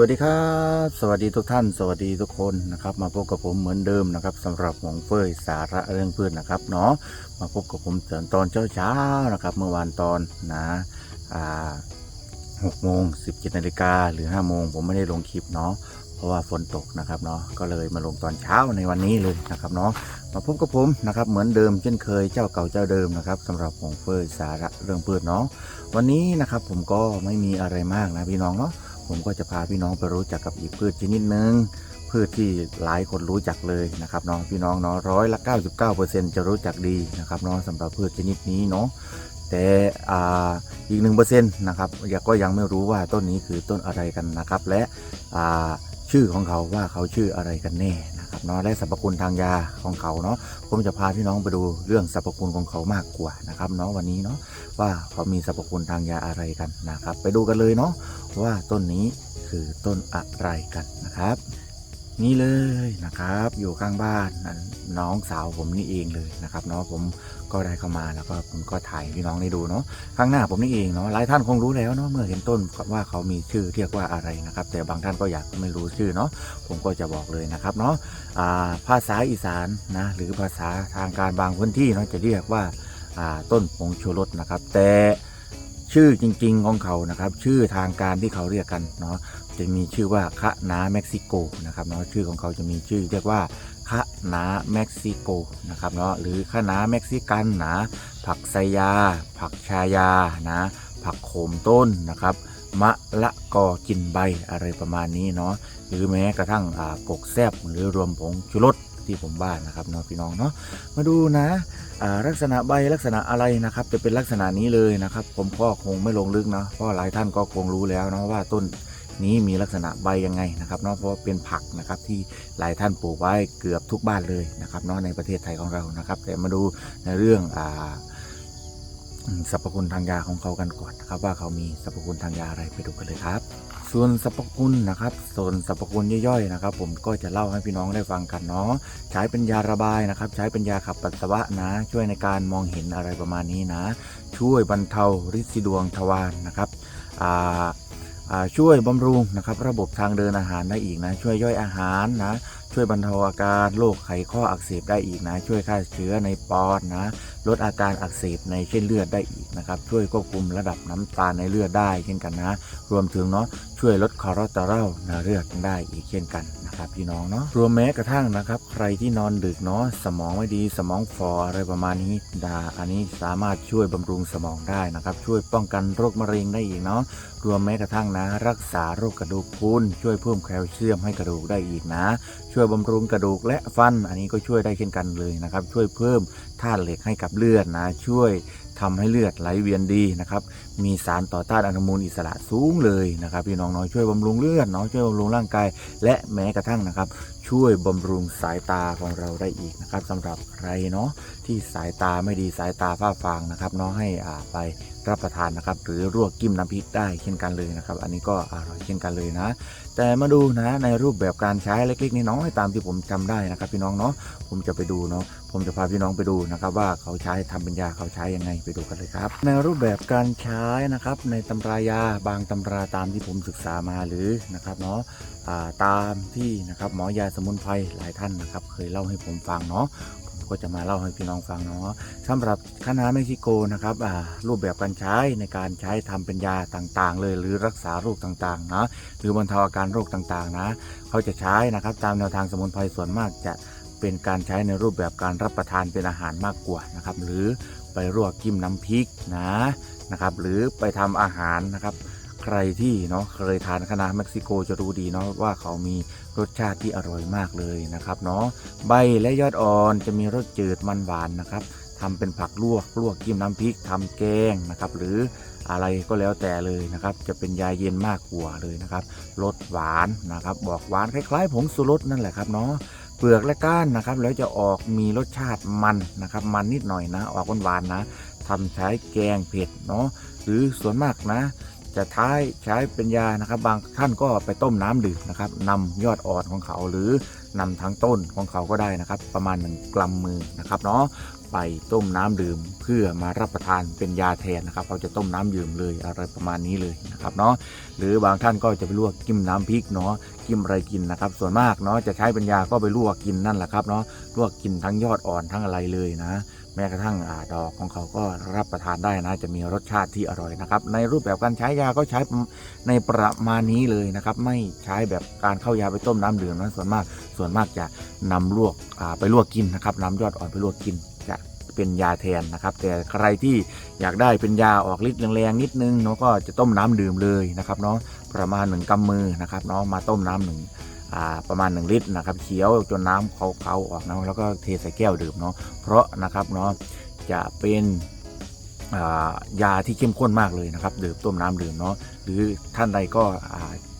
วัสดีครับสวัสดีทุกท่าน สวัสดีทุกคนนะครับมาพบกับผมเหมือนเดิมนะครับสำหรับหวงเฟยสาระเรื่องพืชนะครับเนาะมาพบกับผมตอนเช้าๆนะครับ เมื่อวานตอนนะอ่าหกโมงสิบเจ็ดนาฬิกาหรือห้าโมงผมไม่ได้ลงคลิปเนาะเพราะว่าฝนตกนะครับเนาะก็เลยมาลงตอนเช้าในวันนี้เลยนะครับเนาะมาพบกับผมนะครับเหมือนเดิมเช่นเคยเจ้าเก่าเจ้าเดิมนะครับสำหรับหวงเฟยสาระเรื่องพืชเนาะวันนี้นะครับผมก็ไม่มีอะไรมากนะพี่น้องเนาะ ผมก็จะพาพี่น้องไปรู้จักกับอีกพืชชนิดหนึ่งพืชที่หลายคนรู้จักเลยนะครับน้องพี่น้องเนาะร้อยละ 99%จะรู้จักดีนะครับเนาะสำหรับพืชชนิดนี้เนาะแต่อีกหนึ่งเปอร์เซ็นต์นะครับยังก็ยังไม่รู้ว่าต้นนี้คือต้นอะไรกันนะครับ และชื่อของเขาว่าเขาชื่ออะไรกันแน่ เนาะและสรรพคุณทางยาของเขาเนาะผมจะพาพี่น้องไปดูเรื่องสรรพคุณของเขามากกว่านะครับเนาะวันนี้เนาะว่าเขามีสรรพคุณทางยาอะไรกันนะครับ ไปดูกันเลยเนาะว่าต้นนี้คือต้นอะไรกันนะครับ นี่เลยนะครับ อยู่ข้างบ้านน้องสาวผมนี่เองเลยนะครับเนาะผมก็ได้เข้ามาแล้วก็ผมก็ถ่ายให้พี่น้องได้ดูเนาะข้างหน้าผมนี่เองเนาะหลายท่านคงรู้แล้วเนาะเมื่อเห็นต้นว่าเขามีชื่อเรียกว่าอะไรนะครับ แต่บางท่านก็อยากไม่รู้ชื่อเนาะผมก็จะบอกเลยนะครับเนาะภาษาอีสานนะหรือภาษาทางการบางพื้นที่เนาะจะเรียกว่าต้นผงชูรสนะครับ แต่ ชื่อจริง ๆ ของเขานะครับ ชื่อทางการที่เขาเรียกกันเนาะจะมีชื่อว่าคะนาเม็กซิโกนะครับเนาะชื่อของเขาจะมีชื่อเรียกว่าคะนาเม็กซิโกนะครับเนาะหรือคะนาเม็กซิกันนะผักไซยา ผักชายานะผักโขมต้นนะครับมะละกอกินใบอะไรประมาณนี้เนาะหรือแม้กระทั่งกกแซบหรือรวมผงชูรส ที่ผมบ้านนะครับเนาะพี่น้องเนาะมาดูนะลักษณะใบลักษณะอะไรนะครับ จะเป็นลักษณะนี้เลยนะครับ ผมก็คงไม่ลงลึกเนาะเพราะหลายท่านก็คงรู้แล้วเนาะว่าต้นนี้มีลักษณะใบยังไงนะครับเนาะเพราะเป็นผักนะครับที่หลายท่านปลูกไว้เกือบทุกบ้านเลยนะครับเนาะในประเทศไทยของเรานะครับ แต่มาดูในเรื่องอ่าสรรพคุณทางยาของเขากันก่อนนะครับ ว่าเขามีสรรพคุณทางยาอะไรไปดูกันเลยครับ ส่วนสรรพคุณนะครับ ส่วนสรรพคุณย่อยๆนะครับ ผมก็จะเล่าให้พี่น้องได้ฟังกันเนาะใช้เป็นยาระบายนะครับ ใช้เป็นยาขับปัสสาวะนะ ช่วยในการมองเห็นอะไรประมาณนี้นะ ช่วยบรรเทาริดสีดวงทวารนะครับอ่าอ่าช่วยบำรุงนะครับระบบทางเดินอาหารได้อีกนะ ช่วยย่อยอาหารนะ ช่วยบรรเทาอาการโรคไขข้ออักเสบได้อีกนะ ช่วยฆ่าเชื้อในปอดนะ ลดอาการอักเสบในเส้นเลือดได้อีกนะครับ ช่วยควบคุมระดับน้ำตาลในเลือดได้เช่นกันนะ รวมถึงเนาะช่วยลดคอเลสเตอรอลในเลือดได้อีกเช่นกันนะครับพี่น้องเนาะรวมแม้กระทั่งนะครับ ใครที่นอนดึกเนาะสมองไม่ดีสมองฟออะไรประมาณนี้ดาอันนี้สามารถช่วยบำรุงสมองได้นะครับ ช่วยป้องกันโรคมะเร็งได้อีกเนาะรวมแม้กระทั่งนะ รักษาโรคกระดูกพรุนช่วยเพิ่มแคลเซียมให้กระดูกได้อีกนะ ช่วยบำรุงกระดูกและฟัน อันนี้ก็ช่วยได้เช่นกันเลยนะครับ ช่วยเพิ่มธาตุเหล็กให้กับเลือดนะช่วยทำให้เลือดไหลเวียนดีนะครับ มีสารต่อต้านอนุมูลอิสระสูงเลยนะครับ พี่น้องน้อยช่วยบำรุงเลือดเนาะช่วยบำรุงร่างกาย และแม้กระทั่งนะครับ ช่วยบำรุงสายตาของเราได้อีกนะครับสำหรับใครเนาะที่สายตาไม่ดีสายตาฝ้าฟางนะครับเนาะให้อ่าไปรับประทานนะครับ หรือรวกกิ้มน้ำพริกได้เช่นกันเลยนะครับ อันนี้ก็อร่อยเช่นกันเลยนะ แต่มาดูนะในรูปแบบการใช้เล็กๆน้อยๆตามที่ผมจำได้นะครับ พี่น้องเนาะผมจะไปดูเนาะผมจะพาพี่น้องไปดูนะครับ ว่าเขาใช้ทำเป็นยาเขาใช้ยังไงไปดูกันเลยครับ ในรูปแบบการใช้นะครับ ในตำรายาบางตำราตามที่ผมศึกษามาหรือนะครับเนาะตามที่นะครับหมอยาสมุนไพรหลายท่านนะครับ เคยเล่าให้ผมฟังเนาะผมก็จะมาเล่าให้พี่น้องฟังเนาะสำหรับคณะเม็กซิโกนะครับรูปแบบการใช้ในการใช้ทำเป็นยาต่างๆ เลยหรือรักษาโรคต่างๆนะหรือบรรเทาอาการโรคต่างๆนะเขาจะใช้นะครับตามแนวทางสมุนไพรส่วนมากจะเป็นการใช้ในรูปแบบการรับประทานเป็นอาหารมากกว่านะครับหรือไปรวกจิ้มน้ำพริกนะนะครับหรือไปทำอาหารนะครับ ใครที่เนาะเคยทานคณะเม็กซิโกจะรู้ดีเนาะว่าเขามีรสชาติที่อร่อยมากเลยนะครับเนาะใบและยอดอ่อนจะมีรสจืดมันหวานนะครับทำเป็นผักลวกลวกจิ้มน้ำพริกทำแกงนะครับหรืออะไรก็แล้วแต่เลยนะครับ จะเป็นยาเย็นมากกว่าเลยนะครับรสหวานนะครับบอกหวานคล้ายๆผงสุรสนั่นแหละครับเนาะเปลือกและก้านนะครับ แล้วจะออกมีรสชาติมันนะครับ มันนิดหน่อยนะ ออกหวานๆนะทำใช้แกงเผ็ดเนาะหรือส่วนมากนะ จะท้ายใช้เป็นยานะครับ บางท่านก็ไปต้มน้ำดื่มนะครับนำยอดอ่อนของเขาหรือนำทั้งต้นของเขาก็ได้นะครับ ประมาณ 1กรัมมือนะครับเนาะ ไปต้มน้ำดื่มเพื่อมารับประทานเป็นยาแทนนะครับเขาจะต้มน้ำดื่มเลยอะไรประมาณนี้เลยนะครับเนาะหรือบางท่านก็จะไปลวกจิ้มน้ำพริกเนาะจิ้มอะไรกินนะครับ ส่วนมากเนาะจะใช้เป็นยาก็ไปลวกกินนั่นแหละครับเนาะลวกกินทั้งยอดอ่อนทั้งอะไรเลยนะแม้กระทั่งอาดอกของเขาก็รับประทานได้นะ จะมีรสชาติที่อร่อยนะครับ ในรูปแบบการใช้ยาก็ใช้ในประมาณนี้เลยนะครับ ไม่ใช้แบบการเข้ายาไปต้มน้ำดื่มนะส่วนมากส่วนมากจะนำลวกอ่าไปลวกกินนะครับน้ำยอดอ่อนไปลวกกิน เป็นยาแทนนะครับ แต่ใครที่อยากได้เป็นยาออกฤทธิ์แรงๆนิดนึงเนาะก็จะต้มน้ำดื่มเลยนะครับเนาะประมาณหนึ่งกำมือนะครับเนาะมาต้มน้ำหนึ่งประมาณ 1 ลิตรนะครับเคี้ยวจนน้ำเขาๆออกนะแล้วก็เทใส่แก้วดื่มเนาะเพราะนะครับเนาะจะเป็นยาที่เข้มข้นมากเลยนะครับ ดื่มต้มน้ำดื่มเนาะหรือท่านใดก็อ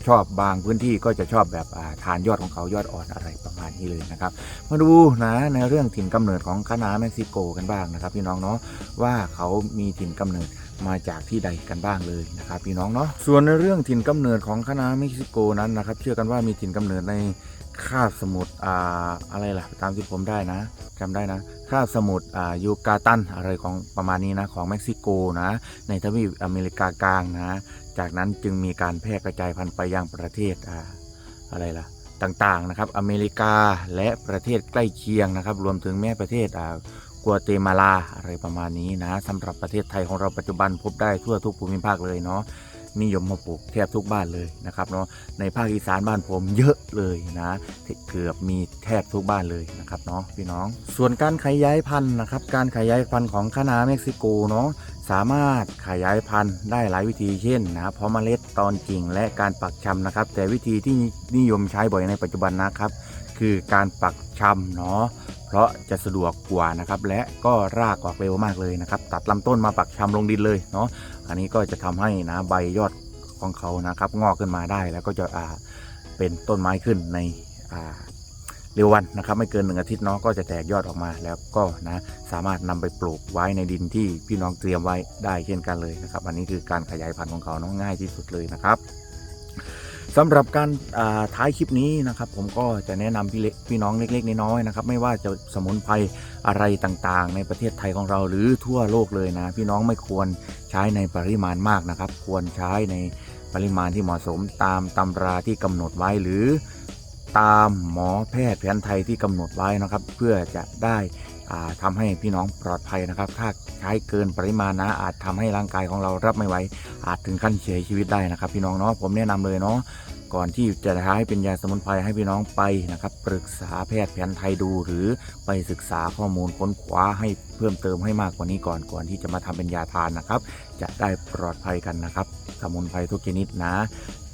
ชอบบางพื้นที่ก็จะชอบแบบทานยอดของเขายอดอ่อนอะไรประมาณนี้เลยนะครับ มาดูนะในเรื่องถิ่นกำเนิดของคณะเม็กซิโกกันบ้างนะครับ พี่น้องเนาะว่าเขามีถิ่นกำเนิดมาจากที่ใดกันบ้างเลยนะครับพี่น้องเนาะส่วนในเรื่องถิ่นกำเนิดของคณะเม็กซิโกนั้นนะครับ เชื่อกันว่ามีถิ่นกำเนิดใน คาสมุทรอ่าอะไรล่ะ ตามที่ผมได้นะจำได้นะคาสมุทรอ่ายูกาตันอะไรของประมาณนี้นะของเม็กซิโกนะในทวีปอเมริกากลางนะ จากนั้นจึงมีการแพร่กระจายพันธุ์ไปยังประเทศอ่าอะไรล่ะต่างๆนะครับอเมริกาและประเทศใกล้เคียงนะครับ รวมถึงแม้ประเทศอ่ากัวเตมาลาอะไรประมาณนี้นะสำหรับประเทศไทยของเราปัจจุบันพบได้ทั่วทุกภูมิภาคเลยเนาะ นิยมมาปลูกแทบทุกบ้านเลยนะครับเนาะในภาคอีสานบ้านผมเยอะเลยนะเกือบมีแทบทุกบ้านเลยนะครับเนาะพี่น้อง ส่วนการขยายพันธุ์นะครับการขยายพันธุ์ของคะน้าเม็กซิโกเนาะสามารถขยายพันธุ์ได้หลายวิธีเช่นนะเพาะเมล็ดตอนกิ่งและการปักชำนะครับ แต่วิธีที่นิยมใช้บ่อยในปัจจุบันนะครับ คือการปักชำเนาะ ราะจะสะดวกกว่านะครับและก็รากออกเร็วมากเลยนะครับ ตัดลำต้นมาปักชำลงดินเลยเนาะอันนี้ก็จะทำให้นะใบยอดของเขานะครับ งอกขึ้นมาได้แล้วก็จะอ่าเป็นต้นไม้ขึ้นในอ่าเร็ววันนะครับไม่เกินหนึ่งอาทิตย์เนาะก็จะแตกยอดออกมาแล้วก็นะสามารถนำไปปลูกไว้ในดินที่พี่น้องเตรียมไว้ได้เช่นกันเลยนะครับ อันนี้คือการขยายพันธุ์ของเขาเนาะง่ายที่สุดเลยนะครับ สำหรับการาท้ายคลิปนี้นะครับ ผมก็จะแนะนำพี่เล็กพี่น้องเล็กๆน้อยๆนะครับ ไม่ว่าจะสมุนไพรอะไรต่างๆ ในประเทศไทยของเราหรือทั่วโลกเลยนะ พี่น้องไม่ควรใช้ในปริมาณมากนะครับ ควรใช้ในปริมาณที่เหมาะสมตามตำราที่กำหนดไว้หรือตามหมอแพทย์แผนไทยที่กำหนดไว้นะครับ เพื่อจะได้ ทำาให้พี่น้องปลอดภัยนะครับ ถ้าใช้เกินปริมาณนะอาจทำให้ร่างกายของเรารับไม่ไหวอาจถึงขั้นเสียชีวิตได้นะครับ พี่น้องเนาะผมแนะนำเลยเนาะก่อนที่จะใช้เป็นยาสมุนไพรให้พี่น้องไปนะครับปรึกษาแพทย์แผนไทยดู หรือไปศึกษาข้อมูลค้นคว้าให้เพิ่มเติมให้มากกว่านี้ก่อนก่อนที่จะมาทำเป็นยาทานนะครับ จะได้ปลอดภัยกันนะครับ สมุนไพรทุกชนิดนะ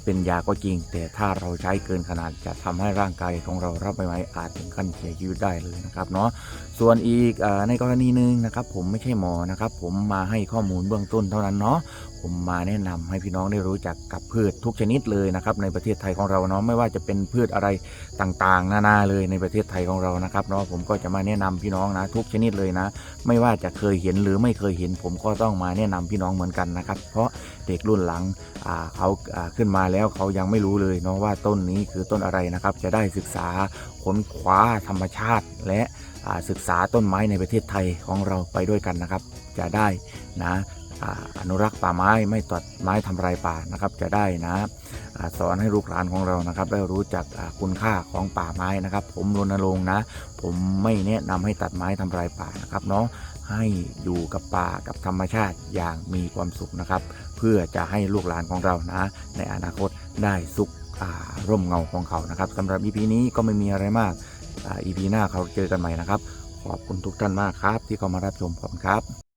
เป็นยาก็จริง แต่ถ้าเราใช้เกินขนาดจะทำให้ร่างกายของเรารับไม่ไหวอาจถึงขั้นเสียชีวิตได้เลยนะครับเนาะส่วนอีกอในกรณีหนึ่งนะครับ ผมไม่ใช่หมอนะครับ ผมมาให้ข้อมูลเบื้องต้นเท่านั้นเนาะผมมาแนะนำให้พี่น้องได้รู้จักกับพืชทุกชนิดเลยนะครับในประเทศไทยของเราเนาะไม่ว่าจะเป็นพืชอะไรต่างๆ นานาเลยในประเทศไทยของเรานะครับเนาะผมก็จะมาแนะนำพี่น้องนะทุกชนิดเลยนะ ไม่ว่าจะเคยเห็นหรือไม่เคยเห็น ผมก็ต้องมาแนะนำพี่น้องเหมือนกันนะครับ เพราะเด็กรุ่นหลังเขาอ่าขึ้นมาแล้วเขายังไม่รู้เลยเนาะว่าต้นนี้คือต้นอะไรนะครับ จะได้ศึกษาค้นคว้าธรรมชาติ และศึกษาต้นไม้ในประเทศไทยของเราไปด้วยกันนะครับ จะได้นะอนุรักษ์ป่าไม้ไม่ตัดไม้ทำลายป่านะครับ จะได้นะสอนให้ลูกหลานของเรานะครับ ได้รู้จักคุณค่าของป่าไม้นะครับ ผมรณรงค์นะ ผมไม่แนะนำให้ตัดไม้ทำลายป่านะครับเนาะ ให้อยู่กับป่ากับธรรมชาติอย่างมีความสุขนะครับ เพื่อจะให้ลูกหลานของเรานะ ในอนาคตได้สุขอาร่มเงาของเขานะครับสำหรับ EP นี้ก็ไม่มีอะไรมากอ EP หน้าเขาเจอกันใหม่นะครับ ขอบคุณทุกท่านมากครับ ที่เข้ามารับชมผมครับ